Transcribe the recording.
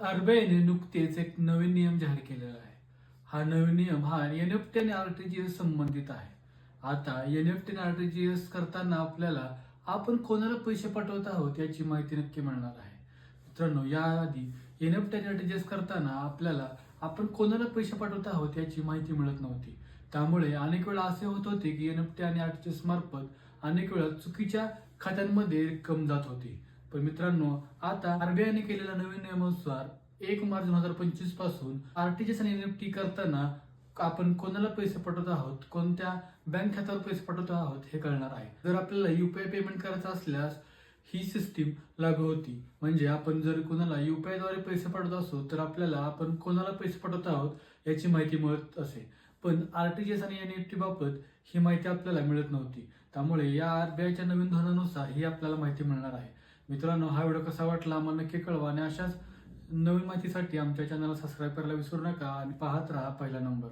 आरबीआयने नुकतेच एक नवीन नियम जाहीर केलेला आहे. हा नवीन नियम हा एनएफटी आणि आरटीजीएस संबंधित आहे. आता एनएफटी आणि आरटीजीएस करताना आपल्याला आपण कोणाला पैसे पाठवत आहोत याची माहिती नक्की मिळणार आहे. मित्रांनो याआधी एनएफटी आणि आरटीजीएस करताना आपल्याला आपण कोणाला पैसे पाठवत आहोत याची माहिती मिळत नव्हती. त्यामुळे अनेक वेळा असे होत होते की एनएफटी आणि आरटीजीएस मार्फत अनेक वेळा चुकीच्या खात्यांमध्ये रक्कम जात होती. पण मित्रांनो आता आरबीआयने केलेल्या नवीन नियमानुसार एक मार्च दोन हजार पंचवीसपासून आरटीजीएस आणि एनएफटी करताना आपण कोणाला पैसे पाठवत आहोत कोणत्या बँक खात्यावर पैसे पाठवत आहोत हे कळणार आहे. जर आपल्याला युपीआय पेमेंट करायचं असल्यास ही सिस्टीम लागू होती. म्हणजे आपण जर कोणाला युपीआयद्वारे पैसे पाठवत असो तर आपल्याला आपण कोणाला पैसे पाठवत आहोत याची माहिती मिळत असे. पण आरटीजीएस आणि एनएफटी बाबत ही माहिती आपल्याला मिळत नव्हती. त्यामुळे या आरबीआयच्या नवीन धोरणानुसार ही आपल्याला माहिती मिळणार आहे. मित्रांनो हा व्हिडिओ कसा वाटला आम्हाला नक्की कळवा आणि अशाच नवीन माहितीसाठी आमच्या चॅनलला सबस्क्राईब करायला विसरू नका आणि पाहत राहा पहिला नंबर